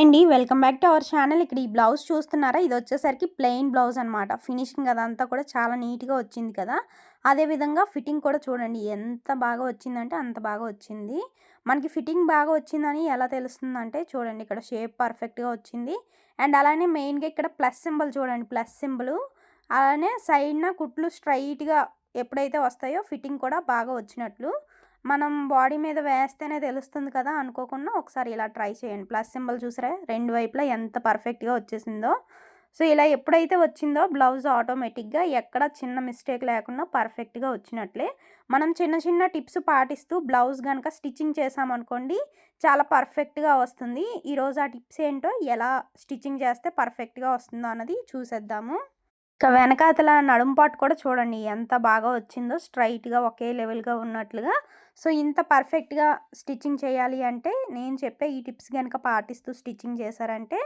అండి welcome back to our channel. ఇక్కడ ఈ బ్లౌజ్ చూస్తున్నారా? ఇది వచ్చేసరికి ప్లెయిన్ బ్లౌజ్ అనమాట ఫినిషింగ్ అదంతా కూడా చాలా నీట్గా వచ్చింది కదా. అదేవిధంగా ఫిట్టింగ్ కూడా చూడండి ఎంత బాగా వచ్చిందంటే అంత బాగా వచ్చింది. మనకి ఫిట్టింగ్ బాగా వచ్చిందని ఎలా తెలుస్తుందంటే చూడండి ఇక్కడ షేప్ పర్ఫెక్ట్గా వచ్చింది. అండ్ అలానే మెయిన్గా ఇక్కడ ప్లస్ సింబల్ చూడండి ప్లస్ సింబల్. అలానే సైడ్న కుట్లు స్ట్రైట్గా ఎప్పుడైతే వస్తాయో ఫిట్టింగ్ కూడా బాగా వచ్చినట్లు. మనం బాడీ మీద వేస్తేనే తెలుస్తుంది కదా అనుకోకుండా ఒకసారి ఇలా ట్రై చేయండి. ప్లస్ సింబల్ చూసారా? రెండు వైపులా ఎంత పర్ఫెక్ట్గా వచ్చేసిందో. సో ఇలా ఎప్పుడైతే వచ్చిందో బ్లౌజ్ ఆటోమేటిక్గా ఎక్కడ చిన్న మిస్టేక్ లేకుండా పర్ఫెక్ట్గా వచ్చినట్లే. మనం చిన్న చిన్న టిప్స్ పాటిస్తూ బ్లౌజ్ కనుక స్టిచ్చింగ్ చేసామనుకోండి చాలా పర్ఫెక్ట్గా వస్తుంది. ఈరోజు ఆ టిప్స్ ఏంటో ఎలా స్టిచ్చింగ్ చేస్తే పర్ఫెక్ట్గా వస్తుందో అన్నది చూసేద్దాము. ఇక వెనకాతల నడుంపాటు కూడా చూడండి ఎంత బాగా వచ్చిందో స్ట్రైట్గా ఒకే లెవెల్గా ఉన్నట్లుగా. సో ఇంత పర్ఫెక్ట్గా స్టిచ్చింగ్ చేయాలి అంటే నేను చెప్పే ఈ టిప్స్ కనుక పాటిస్తూ స్టిచ్చింగ్ చేశారంటే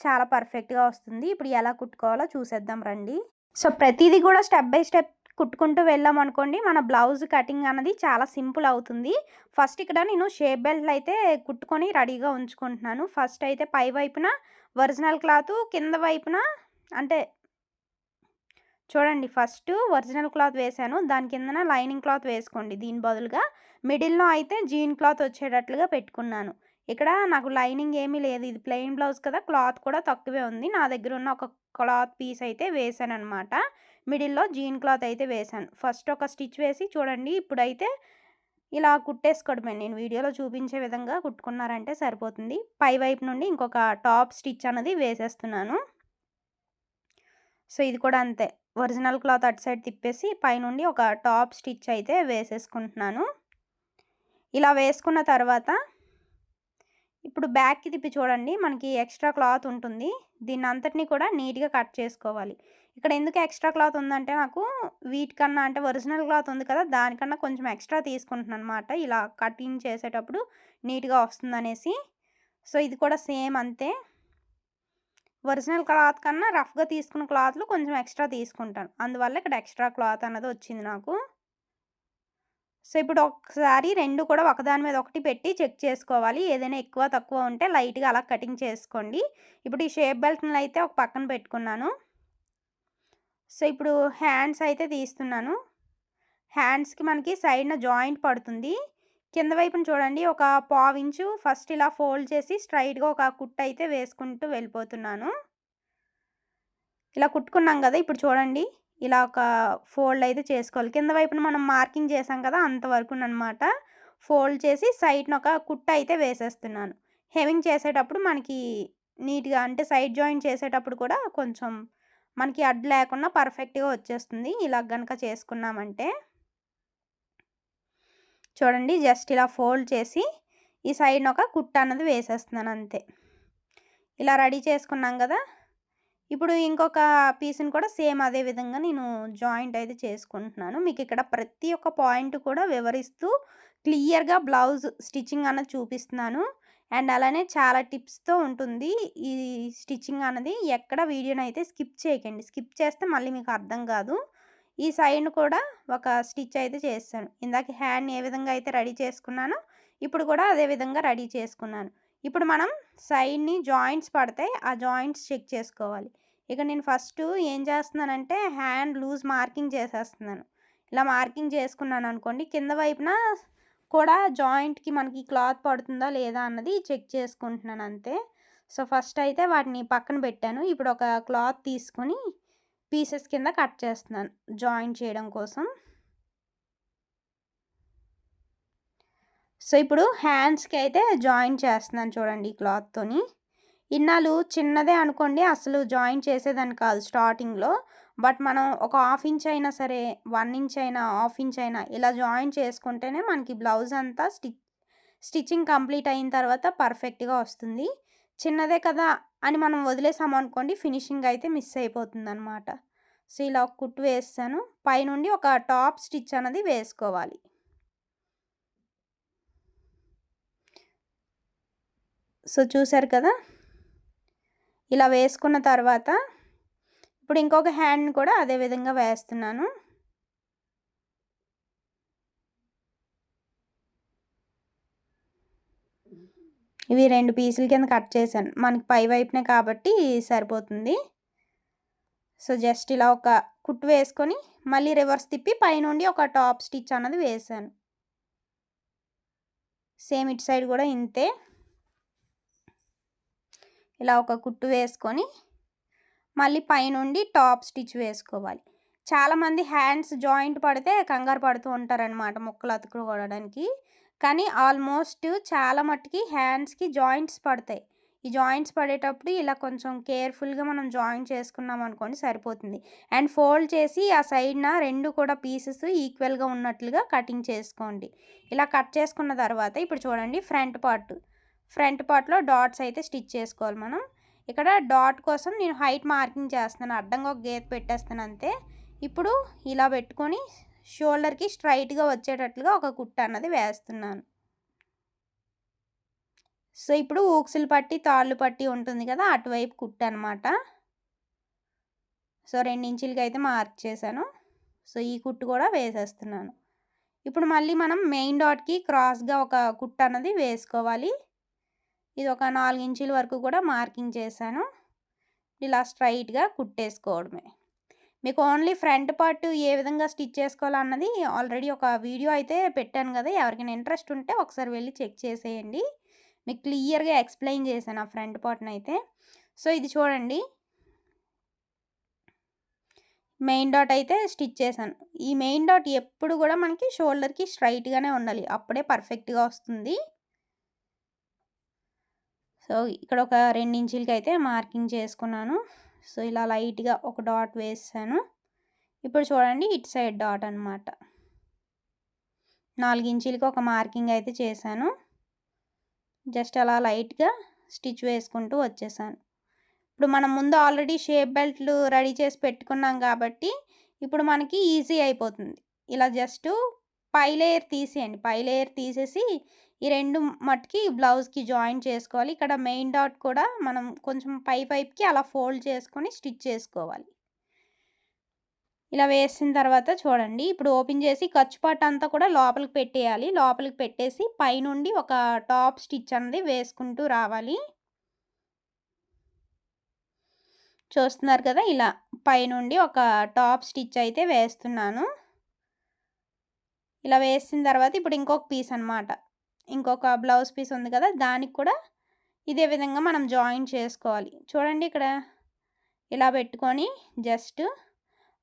చాలా పర్ఫెక్ట్గా వస్తుంది. ఇప్పుడు ఎలా కుట్టుకోవాలో చూసేద్దాం రండి. సో ప్రతిదీ కూడా స్టెప్ బై స్టెప్ కుట్టుకుంటూ వెళ్ళాం అనుకోండి మన బ్లౌజ్ కటింగ్ అనేది చాలా సింపుల్ అవుతుంది. ఫస్ట్ ఇక్కడ నేను షేప్ బెల్ట్లు అయితే కుట్టుకొని రెడీగా ఉంచుకుంటున్నాను. ఫస్ట్ అయితే పై వైపున ఒరిజినల్ క్లాత్ కింద వైపున అంటే చూడండి ఫస్ట్ ఒరిజినల్ క్లాత్ వేసాను. దాని కిందన లైనింగ్ క్లాత్ వేసుకోండి. దీని బదులుగా మిడిల్లో అయితే జీన్ క్లాత్ వచ్చేటట్లుగా పెట్టుకున్నాను. ఇక్కడ నాకు లైనింగ్ ఏమీ లేదు. ఇది ప్లెయిన్ బ్లౌజ్ కదా క్లాత్ కూడా తక్కువే ఉంది. నా దగ్గర ఉన్న ఒక క్లాత్ పీస్ అయితే వేసాను అనమాట మిడిల్లో జీన్ క్లాత్ అయితే వేసాను. ఫస్ట్ ఒక స్టిచ్ వేసి చూడండి ఇప్పుడైతే ఇలా కుట్టేసుకోవడమే. నేను వీడియోలో చూపించే విధంగా కుట్టుకున్నారంటే సరిపోతుంది. పై వైపు నుండి ఇంకొక టాప్ స్టిచ్ అనేది వేసేస్తున్నాను. సో ఇది కూడా అంతే. ఒరిజినల్ క్లాత్ అటు సైడ్ తిప్పేసి పైనుండి ఒక టాప్ స్టిచ్ అయితే వేసేసుకుంటున్నాను. ఇలా వేసుకున్న తర్వాత ఇప్పుడు బ్యాక్కి తిప్పి చూడండి మనకి ఎక్స్ట్రా క్లాత్ ఉంటుంది. దీన్ని అంతటినీ కూడా నీట్గా కట్ చేసుకోవాలి. ఇక్కడ ఎందుకు ఎక్స్ట్రా క్లాత్ ఉందంటే నాకు వీటికన్నా అంటే ఒరిజినల్ క్లాత్ ఉంది కదా దానికన్నా కొంచెం ఎక్స్ట్రా తీసుకుంటున్నాను అనమాట ఇలా కటింగ్ చేసేటప్పుడు నీట్గా వస్తుందనేసి. సో ఇది కూడా సేమ్ అంతే. ఒరిజినల్ క్లాత్ కన్నా రఫ్గా తీసుకున్న క్లాత్లు కొంచెం ఎక్స్ట్రా తీసుకుంటాను. అందువల్ల ఇక్కడ ఎక్స్ట్రా క్లాత్ అన్నది వచ్చింది నాకు. సో ఇప్పుడు ఒకసారి రెండు కూడా ఒకదాని మీద ఒకటి పెట్టి చెక్ చేసుకోవాలి. ఏదైనా ఎక్కువ తక్కువ ఉంటే లైట్గా అలా కటింగ్ చేసుకోండి. ఇప్పుడు ఈ షేప్ బెల్ట్ని అయితే ఒక పక్కన పెట్టుకున్నాను. సో ఇప్పుడు హ్యాండ్స్ అయితే తీస్తున్నాను. హ్యాండ్స్కి మనకి సైడ్న జాయింట్ పడుతుంది. కింద వైపున చూడండి ఒక పావించు ఫస్ట్ ఇలా ఫోల్డ్ చేసి స్ట్రైట్గా ఒక కుట్టు అయితే వేసుకుంటూ వెళ్ళిపోతున్నాను. ఇలా కుట్టుకున్నాం కదా ఇప్పుడు చూడండి ఇలా ఒక ఫోల్డ్ అయితే చేసుకోవాలి. కింద వైపున మనం మార్కింగ్ చేసాం కదా అంతవరకు అనమాట ఫోల్డ్ చేసి సైడ్న ఒక కుట్ట అయితే వేసేస్తున్నాను. హెవింగ్ చేసేటప్పుడు మనకి నీట్గా అంటే సైడ్ జాయింట్ చేసేటప్పుడు కూడా కొంచెం మనకి అడ్డు లేకుండా పర్ఫెక్ట్గా వచ్చేస్తుంది. ఇలా కనుక చేసుకున్నామంటే. చూడండి జస్ట్ ఇలా ఫోల్డ్ చేసి ఈ సైడ్న ఒక కుట్ట అన్నది వేసేస్తున్నాను అంతే. ఇలా రెడీ చేసుకున్నాం కదా! ఇప్పుడు ఇంకొక పీస్ని కూడా సేమ్ అదే విధంగా నేను జాయింట్ అయితే చేసుకుంటున్నాను. మీకు ఇక్కడ ప్రతి ఒక్క పాయింట్ కూడా వివరిస్తూ క్లియర్గా బ్లౌజ్ స్టిచ్చింగ్ అన్నది చూపిస్తున్నాను. అండ్ అలానే చాలా టిప్స్తో ఉంటుంది ఈ స్టిచ్చింగ్ అన్నది. ఎక్కడ వీడియోని అయితే స్కిప్ చేయకండి. స్కిప్ చేస్తే మళ్ళీ మీకు అర్థం కాదు. ఈ సైడ్ కూడా ఒక స్టిచ్ అయితే చేస్తాను. ఇందాక హ్యాండ్ ఏ విధంగా అయితే రెడీ చేసుకున్నానో ఇప్పుడు కూడా అదే విధంగా రెడీ చేసుకున్నాను. ఇప్పుడు మనం సైడ్ని జాయింట్స్ పడతాయి ఆ జాయింట్స్ చెక్ చేసుకోవాలి. ఇక నేను ఫస్ట్ ఏం చేస్తున్నానంటే హ్యాండ్ లూజ్ మార్కింగ్ చేసేస్తున్నాను. ఇలా మార్కింగ్ చేసుకున్నాను అనుకోండి కింద వైపున కూడా జాయింట్కి మనకి క్లాత్ పడుతుందా లేదా అన్నది చెక్ చేసుకుంటున్నాను అంతే. సో ఫస్ట్ అయితే వాటిని పక్కన పెట్టాను. ఇప్పుడు ఒక క్లాత్ తీసుకొని పీసెస్ కింద కట్ చేస్తున్నాను. జాయిన్ చేయడం కోసం. సో ఇప్పుడు హ్యాండ్స్కి అయితే జాయిన్ చేస్తున్నాను చూడండి ఈ క్లాత్తోని ఇన్నాళ్ళు చిన్నదే అనుకోండి అసలు జాయిన్ చేసేదాన్ని కాదు స్టార్టింగ్లో. బట్ మనం ఒక హాఫ్ ఇంచ్ అయినా సరే వన్ ఇంచ్ అయినా హాఫ్ ఇంచ్ అయినా ఇలా జాయిన్ చేసుకుంటేనే మనకి బ్లౌజ్ అంతా స్టిచ్ స్టిచ్చింగ్ కంప్లీట్ అయిన తర్వాత పర్ఫెక్ట్గా వస్తుంది. చిన్నదే కదా అని మనం వదిలేసామనుకోండి ఫినిషింగ్ అయితే మిస్ అయిపోతుంది అనమాట సో ఇలా ఒక కుట్టు వేస్తాను. పైనుండి ఒక టాప్ స్టిచ్ అనేది వేసుకోవాలి. సో చూసారు కదా? ఇలా వేసుకున్న తర్వాత ఇప్పుడు ఇంకొక హ్యాండ్ కూడా అదే విధంగా వేస్తున్నాను. ఇవి రెండు పీసుల కింద కట్ చేశాను. మనకి పై వైపునే కాబట్టి సరిపోతుంది. సో జస్ట్ ఇలా ఒక కుట్టు వేసుకొని మళ్ళీ రివర్స్ తిప్పి పైనుండి ఒక టాప్ స్టిచ్ అన్నది వేసాను సేమ్ ఇటు సైడ్ కూడా ఇంతే. ఇలా ఒక కుట్టు వేసుకొని మళ్ళీ పైనుండి టాప్ స్టిచ్ వేసుకోవాలి. చాలామంది హ్యాండ్స్ జాయింట్ పడితే కంగారు పడుతూ ఉంటారనమాట ముక్కలు కొడడానికి కానీ ఆల్మోస్ట్ చాలా మట్టుకి హ్యాండ్స్కి జాయింట్స్ పడతాయి. ఈ జాయింట్స్ పడేటప్పుడు ఇలా కొంచెం కేర్ఫుల్గా మనం జాయిన్ చేసుకున్నాం అనుకోండి సరిపోతుంది. అండ్ ఫోల్డ్ చేసి ఆ సైడ్న రెండు కూడా పీసెస్ ఈక్వల్గా ఉన్నట్లుగా కటింగ్ చేసుకోండి. ఇలా కట్ చేసుకున్న తర్వాత ఇప్పుడు చూడండి ఫ్రంట్ పార్ట్. ఫ్రంట్ పార్ట్లో డాట్స్ అయితే స్టిచ్ చేసుకోవాలి మనం. ఇక్కడ డాట్ కోసం నేను హైట్ మార్కింగ్ చేస్తున్నాను. అడ్డంగా ఒక గీత పెట్టేస్తాను అంతే. ఇప్పుడు ఇలా పెట్టుకొని షోల్డర్కి స్ట్రైట్గా వచ్చేటట్లుగా ఒక కుట్ట అన్నది వేస్తున్నాను. సో ఇప్పుడు ఊక్సులు పట్టి తాళ్ళు పట్టి ఉంటుంది కదా అటువైపు కుట్ట అనమాట సో రెండు ఇంచులకి అయితే మార్క్ చేశాను. సో ఈ కుట్టు కూడా వేసేస్తున్నాను. ఇప్పుడు మళ్ళీ మనం మెయిన్ డాట్కి క్రాస్గా ఒక కుట్ట అన్నది వేసుకోవాలి. ఇది ఒక నాలుగు ఇంచుల వరకు కూడా మార్కింగ్ చేశాను. ఇలా స్ట్రైట్గా కుట్టేసుకోవడమే. మీకు ఓన్లీ ఫ్రంట్ పార్ట్ ఏ విధంగా స్టిచ్ చేసుకోవాలన్నది ఆల్రెడీ ఒక వీడియో అయితే పెట్టాను కదా ఎవరికైనా ఇంట్రెస్ట్ ఉంటే ఒకసారి వెళ్ళి చెక్ చేసేయండి. మీకు క్లియర్గా ఎక్స్ప్లెయిన్ చేశాను ఆ ఫ్రంట్ పార్ట్ని అయితే. సో ఇది చూడండి. మెయిన్ డాట్ అయితే స్టిచ్ చేశాను. ఈ మెయిన్ డాట్ ఎప్పుడు కూడా మనకి షోల్డర్కి స్ట్రైట్గానే ఉండాలి. అప్పుడే పర్ఫెక్ట్గా వస్తుంది. సో ఇక్కడ ఒక రెండు ఇంచులకి అయితే మార్కింగ్ చేసుకున్నాను. సో ఇలా లైట్గా ఒక డాట్ వేసాను. ఇప్పుడు చూడండి ఇటు సైడ్ డాట్ అనమాట నాలుగు ఒక మార్కింగ్ అయితే చేశాను. జస్ట్ అలా లైట్గా స్టిచ్ వేసుకుంటూ వచ్చేసాను. ఇప్పుడు మనం ముందు ఆల్రెడీ షేప్ బెల్ట్లు రెడీ చేసి పెట్టుకున్నాం కాబట్టి ఇప్పుడు మనకి ఈజీ అయిపోతుంది. ఇలా జస్ట్ పై లేయర్ తీసేయండి. పై లేయర్ తీసేసి ఈ రెండు మట్టుకి బ్లౌజ్కి జాయిన్ చేసుకోవాలి. ఇక్కడ మెయిన్ డాట్ కూడా మనం కొంచెం పై పైప్కి అలా ఫోల్డ్ చేసుకొని స్టిచ్ చేసుకోవాలి. ఇలా వేసిన తర్వాత చూడండి. ఇప్పుడు ఓపెన్ చేసి ఖర్చు పాట అంతా కూడా లోపలికి పెట్టేయాలి. లోపలికి పెట్టేసి పైనుండి ఒక టాప్ స్టిచ్ అనేది వేసుకుంటూ రావాలి. చూస్తున్నారు కదా? ఇలా పైనుండి ఒక టాప్ స్టిచ్ అయితే వేస్తున్నాను. ఇలా వేసిన తర్వాత ఇప్పుడు ఇంకొక పీస్ అనమాట ఇంకొక బ్లౌజ్ పీస్ ఉంది కదా దానికి కూడా ఇదే విధంగా మనం జాయిన్ చేసుకోవాలి. చూడండి ఇక్కడ. ఇలా పెట్టుకొని జస్ట్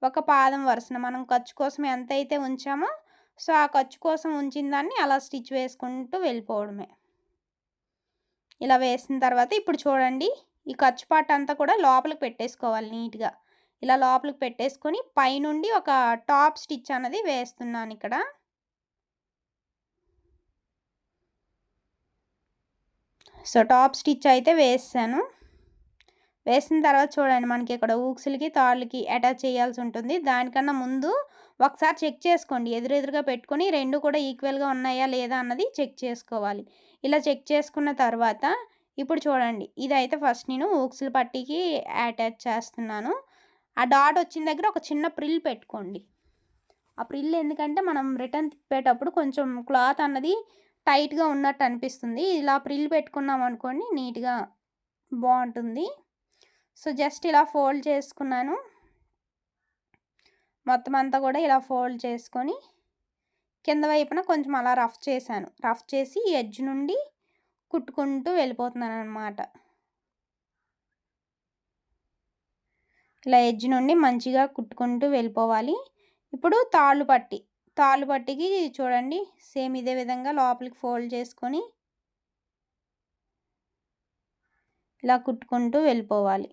ఒక పాదం వరుసన మనం ఖర్చు కోసం ఎంత అయితే ఉంచామో సో ఆ ఖర్చు కోసం ఉంచిన దాన్ని అలా స్టిచ్ వేసుకుంటూ వెళ్ళిపోవడమే. ఇలా వేసిన తర్వాత ఇప్పుడు చూడండి ఈ ఖర్చు పాట అంతా కూడా లోపలికి పెట్టేసుకోవాలి నీట్గా. ఇలా లోపలికి పెట్టేసుకొని పైనుండి ఒక టాప్ స్టిచ్ అనేది వేస్తున్నాను ఇక్కడ. సో టాప్ స్టిచ్ అయితే వేసాను. వేసిన తర్వాత చూడండి మనకి ఇక్కడ ఊక్సులకి తాళ్ళకి అటాచ్ చేయాల్సి ఉంటుంది. దానికన్నా ముందు ఒకసారి చెక్ చేసుకోండి. ఎదురెదురుగా పెట్టుకొని రెండు కూడా ఈక్వల్గా ఉన్నాయా లేదా అన్నది చెక్ చేసుకోవాలి. ఇలా చెక్ చేసుకున్న తర్వాత ఇప్పుడు చూడండి. ఇదైతే ఫస్ట్ నేను ఊక్సుల పట్టీకి అటాచ్ చేస్తున్నాను. ఆ డాట్ వచ్చిన దగ్గర ఒక చిన్న ప్రిల్ పెట్టుకోండి. ఆ ప్రిల్ ఎందుకంటే మనం రిటర్న్ తిప్పేటప్పుడు కొంచెం క్లాత్ అన్నది టైట్గా ఉన్నట్టు అనిపిస్తుంది. ఇలా ప్రిల్ పెట్టుకున్నాం అనుకోండి నీట్గా బాగుంటుంది. సో జస్ట్ ఇలా ఫోల్డ్ చేసుకున్నాను. మొత్తం అంతా కూడా ఇలా ఫోల్డ్ చేసుకొని కింద వైపున కొంచెం అలా రఫ్ చేశాను. రఫ్ చేసి ఎడ్జ్ నుండి కుట్టుకుంటూ వెళ్ళిపోతున్నాను అనమాట ఇలా ఎడ్జ్ నుండి మంచిగా కుట్టుకుంటూ వెళ్ళిపోవాలి. ఇప్పుడు తాళ్ళు పట్టి తాళ్ళు పట్టికి చూడండి. సేమ్ ఇదే విధంగా లోపలికి ఫోల్డ్ చేసుకొని ఇలా కుట్టుకుంటూ వెళ్ళిపోవాలి.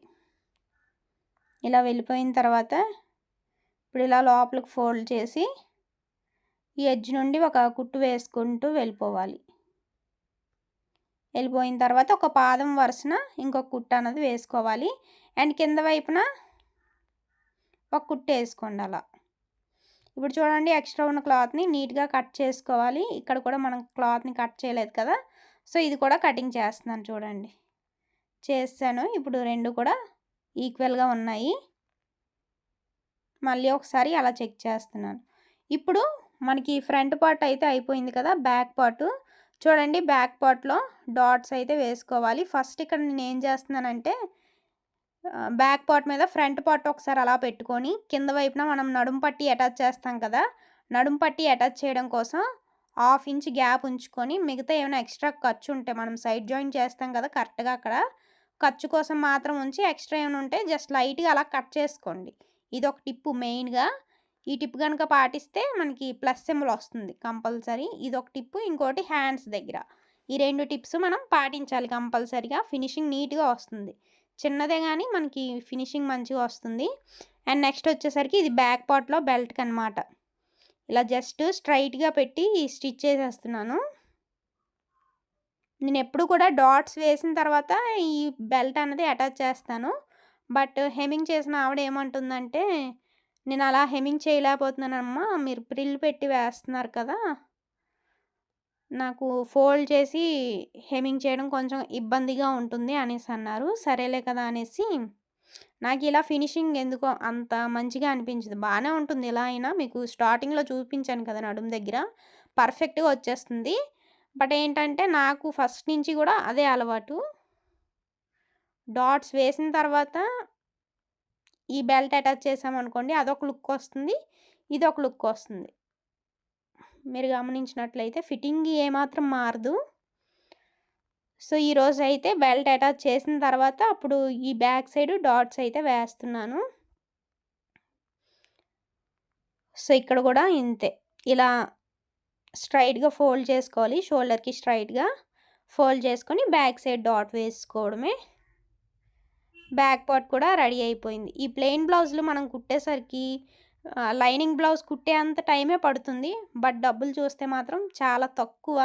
ఇలా వెళ్ళిపోయిన తర్వాత ఇప్పుడు ఇలా లోపలికి ఫోల్డ్ చేసి ఈ ఎడ్జ్ నుండి ఒక కుట్టు వేసుకుంటూ వెళ్ళిపోవాలి. వెళ్ళిపోయిన తర్వాత ఒక పాదం వరుసన ఇంకొక కుట్టు అన్నది వేసుకోవాలి. అండ్ కింద వైపున ఒక కుట్టు వేసుకోండి అలా. ఇప్పుడు చూడండి ఎక్స్ట్రా ఉన్న క్లాత్ని నీట్గా కట్ చేసుకోవాలి. ఇక్కడ కూడా మనం క్లాత్ని కట్ చేయలేదు కదా. సో ఇది కూడా కటింగ్ చేస్తున్నాను చూడండి. చేస్తాను ఇప్పుడు రెండు కూడా ఈక్వల్గా ఉన్నాయి. మళ్ళీ ఒకసారి అలా చెక్ చేస్తున్నాను. ఇప్పుడు మనకి ఫ్రంట్ పార్ట్ అయితే అయిపోయింది కదా బ్యాక్ పార్ట్. చూడండి బ్యాక్ పార్ట్‌లో డాట్స్ అయితే వేసుకోవాలి. ఫస్ట్ ఇక్కడ నేను ఏం చేస్తున్నానంటే బ్యాక్ పార్ట్ మీద ఫ్రంట్ పార్ట్ ఒకసారి అలా పెట్టుకొని, కింద వైపున మనం నడుము పట్టి అటాచ్ చేస్తాం కదా! నడుము పట్టి అటాచ్ చేయడం కోసం హాఫ్ ఇంచ్ గ్యాప్ ఉంచుకొని, మిగతా ఏమైనా ఎక్స్‌ట్రా ఖర్చు ఉంటే మనం సైడ్ జాయింట్ చేస్తాం కదా! కరెక్ట్‌గా అక్కడ ఖర్చు కోసం మాత్రం ఉంచి, ఎక్స్‌ట్రా ఏమైనా ఉంటే జస్ట్ లైట్‌గా అలా కట్ చేసుకోండి. ఇదొక టిప్పు మెయిన్‌గా. ఈ టిప్ కనుక పాటిస్తే మనకి ప్లస్ సింబల్ వస్తుంది కంపల్సరీ. ఇదొక టిప్పు. ఇంకోటి హ్యాండ్స్ దగ్గర. ఈ రెండు టిప్స్ మనం పాటించాలి కంపల్సరీగా. ఫినిషింగ్ నీట్‌గా వస్తుంది. చిన్నదే కానీ మనకి ఫినిషింగ్ మంచిగా వస్తుంది. అండ్ నెక్స్ట్ వచ్చేసరికి ఇది బ్యాక్ పార్ట్‌లో బెల్ట్‌కనమాట. ఇలా జస్ట్ స్ట్రైట్గా పెట్టి స్టిచ్ చేసేస్తున్నాను. నేను ఎప్పుడు కూడా డాట్స్ వేసిన తర్వాత ఈ బెల్ట్ అన్నది అటాచ్ చేస్తాను. బట్ హెమింగ్ చేసిన ఆవిడ ఏమంటుందంటే, "నేను అలా హెమింగ్ చేయలేకపోతున్నానమ్మా. మీరు ప్రిల్ పెట్టి వేస్తున్నారు కదా!" నాకు ఫోల్డ్ చేసి హెమింగ్ చేయడం కొంచెం ఇబ్బందిగా ఉంటుంది అనేసి అన్నారు సరేలే కదా అనేసి నాకు ఇలా ఫినిషింగ్ ఎందుకో అంత మంచిగా అనిపించదు. బాగానే ఉంటుంది ఇలా అయినా. మీకు స్టార్టింగ్‌లో చూపించాను కదా నడుము దగ్గర. పర్ఫెక్ట్‌గా వచ్చేస్తుంది. బట్ ఏంటంటే నాకు ఫస్ట్ నుంచి కూడా అదే అలవాటు. డాట్స్ వేసిన తర్వాత ఈ బెల్ట్ అటాచ్ చేసామనుకోండి అదొక లుక్ వస్తుంది. ఇదొక లుక్ వస్తుంది. మీరు గమనించినట్లయితే ఫిట్టింగ్ ఏమాత్రం మారదు. సో, ఈరోజైతే బెల్ట్ అటాచ్ చేసిన తర్వాత అప్పుడు ఈ బ్యాక్ సైడ్ డాట్స్ అయితే వేస్తున్నాను. సో, ఇక్కడ కూడా ఇంతే. ఇలా స్ట్రైట్గా ఫోల్డ్ చేసుకోవాలి. షోల్డర్‌కి స్ట్రైట్గా ఫోల్డ్ చేసుకొని బ్యాక్ సైడ్ డాట్ వేసుకోవడమే. బ్యాక్ పార్ట్ కూడా రెడీ అయిపోయింది. ఈ ప్లెయిన్ బ్లౌజులు మనం కుట్టేసరికి లైనింగ్ బ్లౌజ్ కుట్టేంత టైమే పడుతుంది. బట్ డబ్బులు చూస్తే మాత్రం చాలా తక్కువ.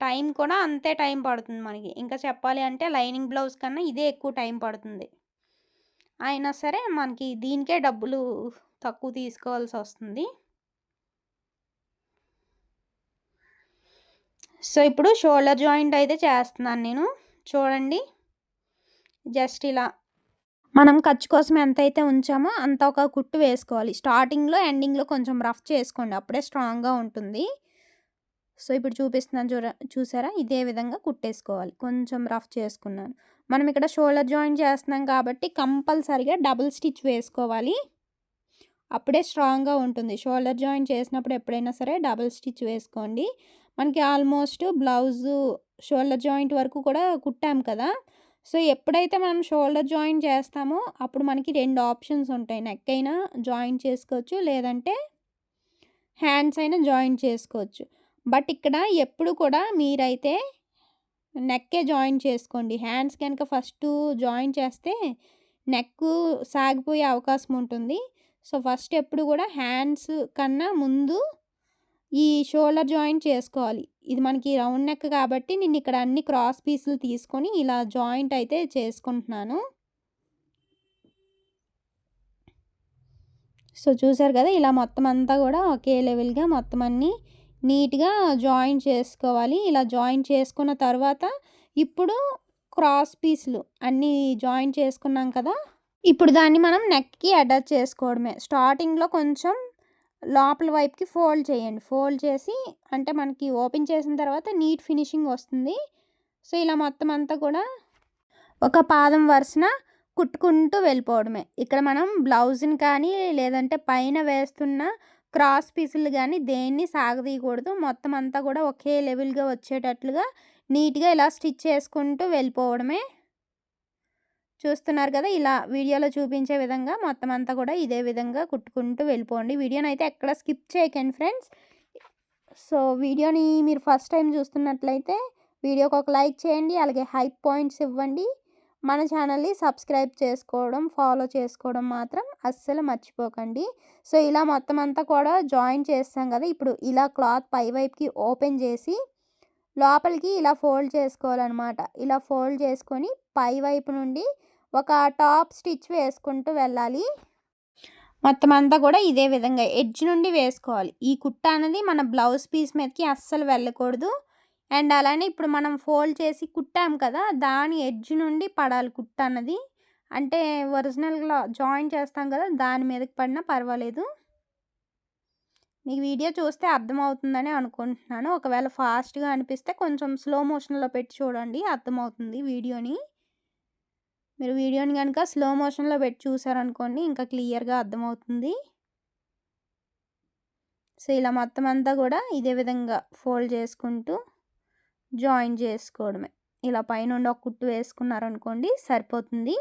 టైం కూడా అంతే టైం పడుతుంది మనకి. ఇంకా చెప్పాలి అంటే లైనింగ్ బ్లౌజ్ కన్నా ఇదే ఎక్కువ టైం పడుతుంది. అయినా సరే మనకి దీనికే డబ్బులు తక్కువ తీసుకోవాల్సి వస్తుంది సో, ఇప్పుడు షోల్డర్ జాయింట్ అయితే చేస్తున్నాను నేను. చూడండి. జస్ట్ ఇలా మనం ఖర్చు కోసం ఎంతైతే ఉంచామో అంత ఒక కుట్టు వేసుకోవాలి. స్టార్టింగ్‌లో, ఎండింగ్‌లో కొంచెం రఫ్ చేసుకోండి. అప్పుడే స్ట్రాంగ్‌గా ఉంటుంది. సో, ఇప్పుడు చూపిస్తున్నాను చూర చూసారా? ఇదే విధంగా కుట్టేసుకోవాలి. కొంచెం రఫ్ చేసుకున్నాను. మనం ఇక్కడ షోల్డర్ జాయింట్ చేస్తున్నాం కాబట్టి కంపల్సరిగా డబుల్ స్టిచ్ వేసుకోవాలి. అప్పుడే స్ట్రాంగ్‌గా ఉంటుంది. షోల్డర్ జాయింట్ చేసినప్పుడు ఎప్పుడైనా సరే డబుల్ స్టిచ్ వేసుకోండి. మనకి ఆల్మోస్ట్ బ్లౌజు షోల్డర్ జాయింట్ వరకు కూడా కుట్టాం కదా! సో, ఎప్పుడైతే మనం షోల్డర్ జాయింట్ చేస్తామో అప్పుడు మనకి రెండు ఆప్షన్స్ ఉంటాయి. నెక్ అయినా జాయింట్ చేసుకోవచ్చు. లేదంటే హ్యాండ్స్ అయినా జాయింట్ చేసుకోవచ్చు. బట్ ఇక్కడ ఎప్పుడు కూడా మీరైతే నెక్కే జాయిన్ చేసుకోండి. హ్యాండ్స్ కనుక ఫస్ట్ జాయిన్ చేస్తే నెక్కు సాగిపోయే అవకాశం ఉంటుంది. సో, ఫస్ట్ ఎప్పుడు కూడా హ్యాండ్స్ కన్నా ముందు ఈ షోల్డర్ జాయింట్ చేసుకోవాలి. ఇది మనకి రౌండ్ నెక్ కాబట్టి నేను ఇక్కడ అన్ని క్రాస్ పీసులు తీసుకొని ఇలా జాయింట్ అయితే చేసుకుంటున్నాను. సో, చూసారు కదా! ఇలా మొత్తం అంతా కూడా ఒకే లెవెల్‌గా మొత్తం అన్నీ నీట్‌గా జాయింట్ చేసుకోవాలి. ఇలా జాయింట్ చేసుకున్న తర్వాత ఇప్పుడు క్రాస్ పీసులు అన్నీ జాయింట్ చేసుకున్నాం కదా! ఇప్పుడు దాన్ని మనం నెక్‌కి అటాచ్ చేసుకోవడమే. స్టార్టింగ్‌లో కొంచెం లోపల వైపుకి ఫోల్డ్ చేయండి. ఫోల్డ్ చేసి అంటే మనకి ఓపెన్ చేసిన తర్వాత నీట్ ఫినిషింగ్ వస్తుంది. సో, ఇలా మొత్తం అంతా కూడా ఒక పాదం వరుసన కుట్టుకుంటూ వెళ్ళిపోవడమే. ఇక్కడ మనం బ్లౌజ్‌ని కానీ లేదంటే పైన వేస్తున్న క్రాస్ పీసులు కానీ దేన్ని సాగదీయకూడదు. మొత్తం అంతా కూడా ఒకే లెవెల్‌గా వచ్చేటట్లుగా నీట్‌గా ఇలా స్టిచ్ చేసుకుంటూ వెళ్ళిపోవడమే. చూస్తున్నారు కదా! ఇలా వీడియోలో చూపించే విధంగా మొత్తం అంతా కూడా ఇదే విధంగా కుట్టుకుంటూ వెళ్ళిపోండి. వీడియోనైతే ఎక్కడ స్కిప్ చేయకండి ఫ్రెండ్స్. సో, వీడియోని మీరు ఫస్ట్ టైం చూస్తున్నట్లయితే వీడియోకి ఒక లైక్ చేయండి. అలాగే హైప్ పాయింట్స్ ఇవ్వండి. మన ఛానల్‌ని సబ్స్క్రైబ్ చేసుకోవడం, ఫాలో చేసుకోవడం మాత్రం అస్సలు మర్చిపోకండి. సో, ఇలా మొత్తం అంతా కూడా జాయిన్ చేస్తాం కదా! ఇప్పుడు ఇలా క్లాత్ పైవైపుకి ఓపెన్ చేసి లోపలికి ఇలా ఫోల్డ్ చేసుకోవాలనమాట. ఇలా ఫోల్డ్ చేసుకొని పై వైపు నుండి ఒక టాప్ స్టిచ్ వేసుకుంటూ వెళ్ళాలి. మొత్తం అంతా కూడా ఇదే విధంగా ఎడ్జ్ నుండి వేసుకోవాలి. ఈ కుట్ట అనేది మన బ్లౌజ్ పీస్ మీదకి అస్సలు వెళ్ళకూడదు. అండ్ అలానే ఇప్పుడు మనం ఫోల్డ్ చేసి కుట్టాం కదా! దాని ఎడ్జ్ నుండి పడాలి కుట్ట అన్నది. అంటే ఒరిజినల్‌గా జాయిన్ చేస్తాం కదా! దాని మీదకి పడినా పర్వాలేదు. మీకు వీడియో చూస్తే అర్థమవుతుందని అనుకుంటున్నాను ఒకవేళ ఫాస్ట్గా అనిపిస్తే కొంచెం స్లో మోషన్లో పెట్టి చూడండి అర్థమవుతుంది వీడియోని మీరు వీడియోని కనుక స్లో మోషన్లో పెట్టి చూసారనుకోండి ఇంకా క్లియర్గా అర్థమవుతుంది. సో ఇలా మొత్తం అంతా కూడా ఇదే విధంగా ఫోల్డ్ చేసుకుంటూ జాయిన్ చేసుకోవడమే. ఇలా పైనుండి ఒక కుట్టు వేసుకున్నారనుకోండి సరిపోతుంది.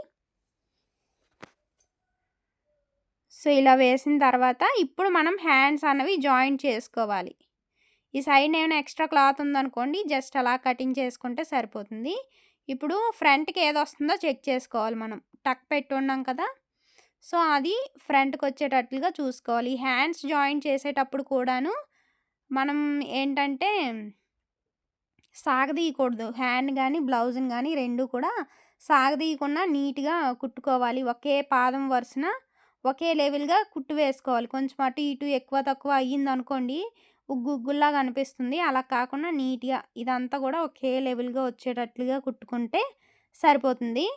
సో ఇలా వేసిన తర్వాత ఇప్పుడు మనం హ్యాండ్స్ అన్నవి జాయింట్ చేసుకోవాలి. ఈ సైడ్ ఏమైనా ఎక్స్ట్రా క్లాత్ ఉందనుకోండి జస్ట్ అలా కటింగ్ చేసుకుంటే సరిపోతుంది. ఇప్పుడు ఫ్రంట్కి ఏది వస్తుందో చెక్ చేసుకోవాలి మనం. టక్ పెట్టి ఉన్నాం కదా! సో అది ఫ్రంట్కి వచ్చేటట్లుగా చూసుకోవాలి. ఈ హ్యాండ్స్ జాయింట్ చేసేటప్పుడు కూడాను మనం ఏంటంటే సాగదీయకూడదు. హ్యాండ్ కానీ బ్లౌజ్ని కానీ రెండు కూడా సాగదీయకుండా నీట్గా కుట్టుకోవాలి. ఒకే పాదం వరుసన ఒకే లెవెల్గా కుట్టు వేసుకోవాలి. కొంచెం అటు ఇటు ఎక్కువ తక్కువ అయ్యింది అనుకోండి ఉగ్గు అనిపిస్తుంది. అలా కాకుండా నీట్గా ఇదంతా కూడా ఒకే లెవెల్గా వచ్చేటట్లుగా కుట్టుకుంటే సరిపోతుంది.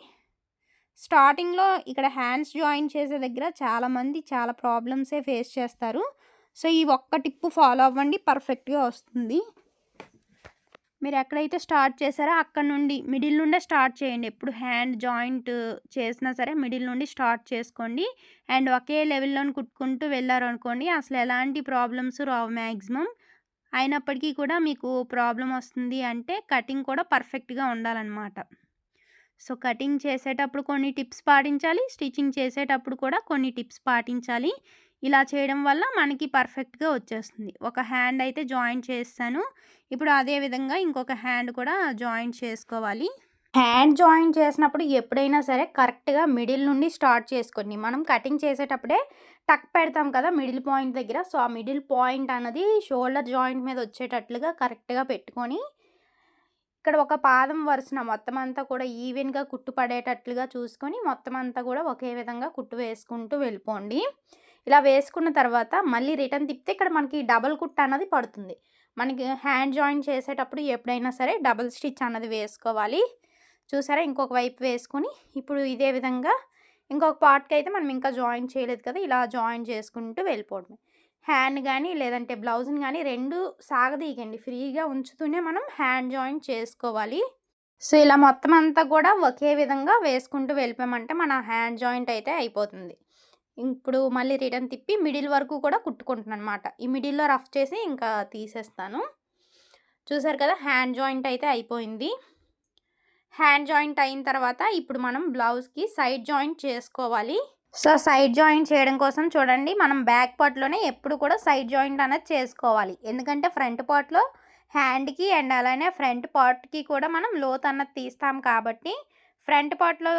స్టార్టింగ్లో ఇక్కడ హ్యాండ్స్ జాయిన్ చేసే దగ్గర చాలామంది చాలా ప్రాబ్లమ్సే ఫేస్ చేస్తారు. సో ఈ ఒక్క టిప్పు ఫాలో అవ్వండి. పర్ఫెక్ట్గా వస్తుంది. మీరు ఎక్కడైతే స్టార్ట్ చేశారో అక్కడ నుండి మిడిల్ నుండే స్టార్ట్ చేయండి. ఎప్పుడు హ్యాండ్ జాయింట్ చేసినా సరే మిడిల్ నుండి స్టార్ట్ చేసుకోండి. అండ్ ఒకే లెవెల్లో కుట్టుకుంటూ వెళ్ళారు అనుకోండి అసలు ఎలాంటి ప్రాబ్లమ్స్ రావు మ్యాక్సిమం అయినప్పటికీ కూడా మీకు ప్రాబ్లం వస్తుంది అంటే కటింగ్ కూడా పర్ఫెక్ట్గా ఉండాలన్నమాట. సో కటింగ్ చేసేటప్పుడు కొన్ని టిప్స్ పాటించాలి స్టిచ్చింగ్ చేసేటప్పుడు కూడా కొన్ని టిప్స్ పాటించాలి. ఇలా చేయడం వల్ల మనకి పర్ఫెక్ట్గా వచ్చేస్తుంది. ఒక హ్యాండ్ అయితే జాయింట్ చేస్తాను. ఇప్పుడు అదే విధంగా ఇంకొక హ్యాండ్ కూడా జాయింట్ చేసుకోవాలి. హ్యాండ్ జాయింట్ చేసినప్పుడు ఎప్పుడైనా సరే కరెక్ట్గా మిడిల్ నుండి స్టార్ట్ చేసుకోండి. మనం కటింగ్ చేసేటప్పుడే టక్ పెడతాం కదా మిడిల్ పాయింట్ దగ్గర. సో ఆ మిడిల్ పాయింట్ అన్నది షోల్డర్ జాయింట్ మీద వచ్చేటట్లుగా కరెక్ట్గా పెట్టుకొని ఇక్కడ ఒక పాదం వరుసన మొత్తం అంతా కూడా ఈవెన్గా కుట్టు పడేటట్లుగా చూసుకొని మొత్తం అంతా కూడా ఒకే విధంగా కుట్టు వేసుకుంటూ వెళ్ళిపోండి. ఇలా వేసుకున్న తర్వాత మళ్ళీ రిటర్న్ తిప్పితే ఇక్కడ మనకి డబల్ కుట్ అన్నది పడుతుంది. మనకి హ్యాండ్ జాయిన్ చేసేటప్పుడు ఎప్పుడైనా సరే డబల్ స్టిచ్ అన్నది వేసుకోవాలి. చూసారా? ఇంకొక వైపు వేసుకొని ఇప్పుడు ఇదే విధంగా ఇంకొక పార్ట్కి అయితే మనం ఇంకా జాయిన్ చేయలేదు కదా? ఇలా జాయిన్ చేసుకుంటూ వెళ్ళిపోవడమే. హ్యాండ్ కానీ లేదంటే బ్లౌజ్ని కానీ రెండు సాగదీయకండి. ఫ్రీగా ఉంచుతూనే మనం హ్యాండ్ జాయిన్ చేసుకోవాలి. సో ఇలా మొత్తం అంతా కూడా ఒకే విధంగా వేసుకుంటూ వెళ్ళిపోయామంటే మన హ్యాండ్ జాయింట్ అయితే అయిపోతుంది. ఇప్పుడు మళ్ళీ రిటర్న్ తిప్పి మిడిల్ వరకు కూడా కుట్టుకుంటున్నాను అనమాట ఈ మిడిల్లో రఫ్ చేసి ఇంకా తీసేస్తాను. చూసారు కదా హ్యాండ్ జాయింట్ అయితే అయిపోయింది. హ్యాండ్ జాయింట్ అయిన తర్వాత ఇప్పుడు మనం బ్లౌజ్కి సైడ్ జాయింట్ చేసుకోవాలి. సో సైడ్ జాయింట్ చేయడం కోసం చూడండి మనం బ్యాక్ పార్ట్లోనే ఎప్పుడు కూడా సైడ్ జాయింట్ అనేది చేసుకోవాలి. ఎందుకంటే ఫ్రంట్ పార్ట్లో హ్యాండ్కి అండ్ అలానే ఫ్రంట్ పార్ట్కి కూడా మనం లోత్ అన్నది తీస్తాం కాబట్టి ఫ్రంట్ పార్ట్లో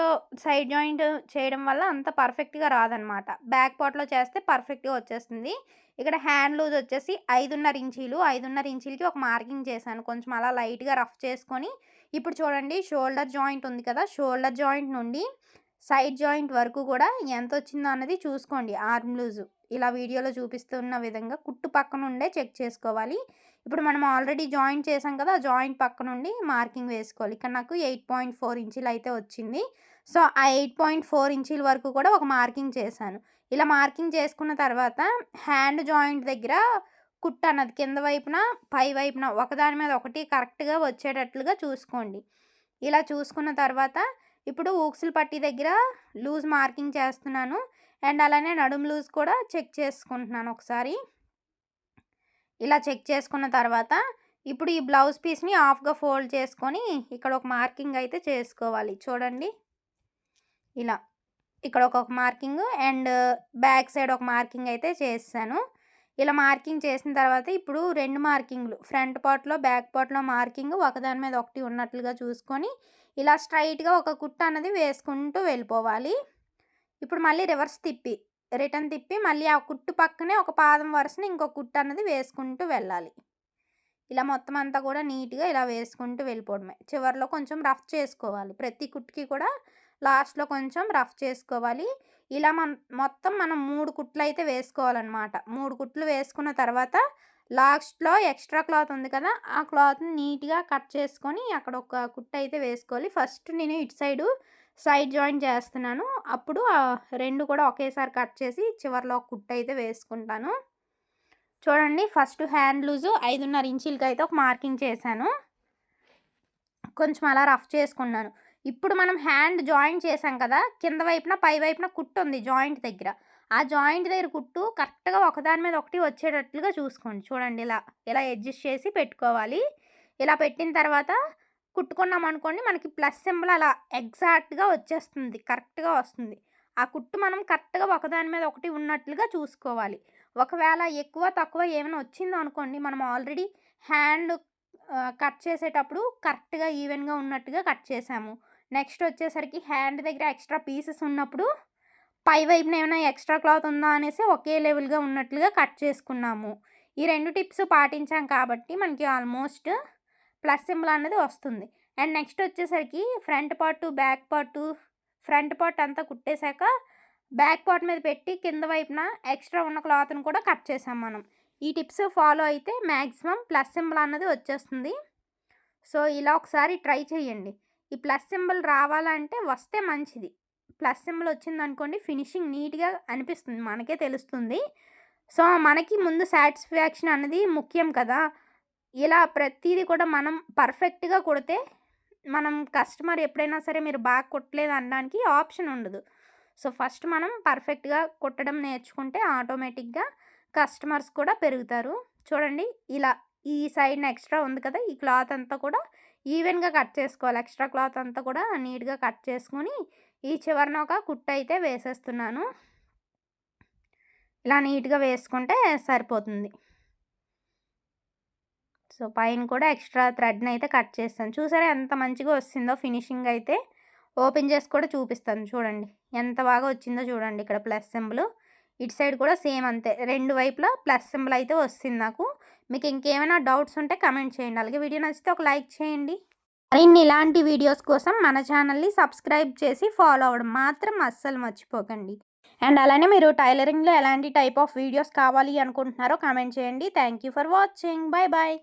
సైడ్ జాయింట్ చేయడం వల్ల అంత పర్ఫెక్ట్గా రాదనమాట. బ్యాక్ పార్ట్లో చేస్తే పర్ఫెక్ట్గా వచ్చేస్తుంది. ఇక్కడ హ్యాండ్ లూజ్ వచ్చేసి ఐదున్నర ఇంచీలు ఐదున్నర ఇంచీలకి ఒక మార్కింగ్ చేశాను. కొంచెం అలా లైట్గా రఫ్ చేసుకొని ఇప్పుడు చూడండి షోల్డర్ జాయింట్ ఉంది కదా షోల్డర్ జాయింట్ నుండి సైడ్ జాయింట్ వరకు కూడా ఎంత వచ్చిందో అన్నది చూసుకోండి. Arm loose. ఇలా వీడియోలో చూపిస్తున్న విధంగా కుట్టు పక్కన ఉండే చెక్ చేసుకోవాలి. ఇప్పుడు మనం ఆల్రెడీ జాయింట్ చేసాం కదా జాయింట్ పక్క నుండి మార్కింగ్ వేసుకోవాలి. ఇక్కడ నాకు ఎయిట్ పాయింట్ ఫోర్ ఇంచీలు అయితే వచ్చింది. సో ఆ ఎయిట్ పాయింట్ ఫోర్ ఇంచుల వరకు కూడా ఒక మార్కింగ్ చేశాను. ఇలా మార్కింగ్ చేసుకున్న తర్వాత హ్యాండ్ జాయింట్ దగ్గర కుట్ట అన్నది కింద వైపున పై వైపున ఒకదాని మీద ఒకటి కరెక్ట్గా వచ్చేటట్లుగా చూసుకోండి. ఇలా చూసుకున్న తర్వాత ఇప్పుడు ఊక్సులు పట్టి దగ్గర లూజ్ మార్కింగ్ చేస్తున్నాను. అండ్ అలానే నడుము లూజ్ కూడా చెక్ చేసుకుంటున్నాను ఒకసారి. ఇలా చెక్ చేసుకున్న తర్వాత ఇప్పుడు ఈ బ్లౌజ్ పీస్ని హాఫ్గా ఫోల్డ్ చేసుకొని ఇక్కడ ఒక మార్కింగ్ అయితే చేసుకోవాలి. చూడండి. ఇలా ఇక్కడ ఒక మార్కింగ్ అండ్ బ్యాక్ సైడ్ ఒక మార్కింగ్ అయితే చేస్తాను ఇలా మార్కింగ్ చేసిన తర్వాత ఇప్పుడు రెండు మార్కింగ్లు ఫ్రంట్ పార్ట్లో బ్యాక్ పార్ట్లో మార్కింగ్ ఒకదాని మీద ఒకటి ఉన్నట్లుగా చూసుకొని ఇలా స్ట్రైట్గా ఒక కుట్ట అన్నది వేసుకుంటూ వెళ్ళిపోవాలి. ఇప్పుడు మళ్ళీ రివర్స్ తిప్పి రిటర్న్ తిప్పి మళ్ళీ ఆ కుట్టు పక్కనే ఒక పాదం వరుసని ఇంకో కుట్టు అన్నది వేసుకుంటూ వెళ్ళాలి. ఇలా మొత్తం అంతా కూడా నీట్గా ఇలా వేసుకుంటూ వెళ్ళిపోవడమే. చివరిలో కొంచెం రఫ్ చేసుకోవాలి. ప్రతి కుట్టుకి కూడా లాస్ట్లో కొంచెం రఫ్ చేసుకోవాలి. ఇలా మన మొత్తం మనం మూడు కుట్లు అయితే వేసుకోవాలన్నమాట. మూడు కుట్లు వేసుకున్న తర్వాత లాస్ట్లో ఎక్స్ట్రా క్లాత్ ఉంది కదా ఆ క్లాత్ని నీట్గా కట్ చేసుకొని అక్కడ ఒక కుట్టు అయితే వేసుకోవాలి. ఫస్ట్ నేను ఇటు సైడు సైడ్ జాయిన్ చేస్తున్నాను. అప్పుడు రెండు కూడా ఒకేసారి కట్ చేసి చివరిలో ఒక కుట్టు అయితే వేసుకుంటాను. చూడండి ఫస్ట్ హ్యాండ్ లూజు ఐదున్నర ఇంచులకి అయితే ఒక మార్కింగ్ చేశాను. కొంచెం అలా రఫ్ చేసుకున్నాను. ఇప్పుడు మనం హ్యాండ్ జాయింట్ చేసాం కదా కింద వైపున పై వైపున కుట్టు ఉంది జాయింట్ దగ్గర. ఆ జాయింట్ దగ్గర కుట్టు కరెక్ట్గా ఒకదాని మీద ఒకటి వచ్చేటట్లుగా చూసుకోండి. చూడండి ఇలా ఇలా అడ్జస్ట్ చేసి పెట్టుకోవాలి. ఇలా పెట్టిన తర్వాత కుట్టుకున్నాం అనుకోండి మనకి ప్లస్ సింబల్ అలా ఎగ్జాక్ట్గా వచ్చేస్తుంది కరెక్ట్గా వస్తుంది. ఆ కుట్టు మనం కరెక్ట్గా ఒకదాని మీద ఒకటి ఉన్నట్లుగా చూసుకోవాలి. ఒకవేళ ఎక్కువ తక్కువ ఏమైనా వచ్చిందో అనుకోండి మనం ఆల్రెడీ హ్యాండ్ కట్ చేసేటప్పుడు కరెక్ట్గా ఈవెన్గా ఉన్నట్టుగా కట్ చేసాము. నెక్స్ట్ వచ్చేసరికి హ్యాండ్ దగ్గర ఎక్స్ట్రా పీసెస్ ఉన్నప్పుడు పై వైపున ఏమైనా ఎక్స్ట్రా క్లాత్ ఉందా అనేసి ఒకే లెవెల్గా ఉన్నట్లుగా కట్ చేసుకున్నాము. ఈ రెండు టిప్స్ పాటించాం కాబట్టి మనకి ఆల్మోస్ట్ ప్లస్ సింబల్ అనేది వస్తుంది. అండ్ నెక్స్ట్ వచ్చేసరికి front part back part front part అంతా కుట్టేశాక బ్యాక్ పార్ట్ మీద పెట్టి కింద వైపున ఎక్స్ట్రా ఉన్న క్లాత్ని కూడా కట్ చేసాం మనం. ఈ టిప్స్ ఫాలో అయితే మ్యాక్సిమం ప్లస్ సింబల్ అన్నది వచ్చేస్తుంది. సో ఇలా ఒకసారి ట్రై చేయండి. ఈ ప్లస్ సింబల్ రావాలంటే వస్తే మంచిది. ప్లస్ సింబల్ వచ్చింది అనుకోండి ఫినిషింగ్ నీట్గా అనిపిస్తుంది మనకే తెలుస్తుంది. సో మనకి ముందు సాటిస్ఫాక్షన్ అనేది ముఖ్యం కదా. ఇలా ప్రతిదీ కూడా మనం పర్ఫెక్ట్గా కొడితే మనం కస్టమర్ ఎప్పుడైనా సరే మీరు బాగా కొట్టలేదు అనడానికి ఆప్షన్ ఉండదు. సో ఫస్ట్ మనం పర్ఫెక్ట్గా కొట్టడం నేర్చుకుంటే ఆటోమేటిక్గా కస్టమర్స్ కూడా పెరుగుతారు. చూడండి ఇలా ఈ సైడ్ ఎక్స్ట్రా ఉంది కదా ఈ క్లాత్ అంతా కూడా ఈవెన్గా కట్ చేసుకోవాలి. ఎక్స్ట్రా క్లాత్ అంతా కూడా నీట్గా కట్ చేసుకొని ఈ చివరిన ఒక కుట్ట అయితే వేసేస్తున్నాను. ఇలా నీట్గా వేసుకుంటే సరిపోతుంది. సో పైన కూడా ఎక్స్ట్రా థ్రెడ్ని అయితే కట్ చేస్తాను. చూసారా ఎంత మంచిగా వస్తుందో ఫినిషింగ్ అయితే. ఓపెన్ చేసి కూడా చూపిస్తాను. చూడండి ఎంత బాగా వచ్చిందో చూడండి ఇక్కడ ప్లస్ సింబల్. ఇటు సైడ్ కూడా సేమ్ అంతే. రెండు వైపులా ప్లస్ సింబల్ అయితే వస్తుంది నాకు. మీకు ఇంకేమైనా డౌట్స్ ఉంటే కమెంట్ చేయండి. అలాగే వీడియో నచ్చితే ఒక లైక్ చేయండి. మరిన్ని ఇలాంటి వీడియోస్ కోసం మన ఛానల్ని సబ్స్క్రైబ్ చేసి ఫాలో అవ్వడం మాత్రం అస్సలు మర్చిపోకండి. అండ్ అలానే మీరు టైలరింగ్లో ఎలాంటి టైప్ ఆఫ్ వీడియోస్ కావాలి అనుకుంటున్నారో కామెంట్ చేయండి. Thank you for watching. Bye bye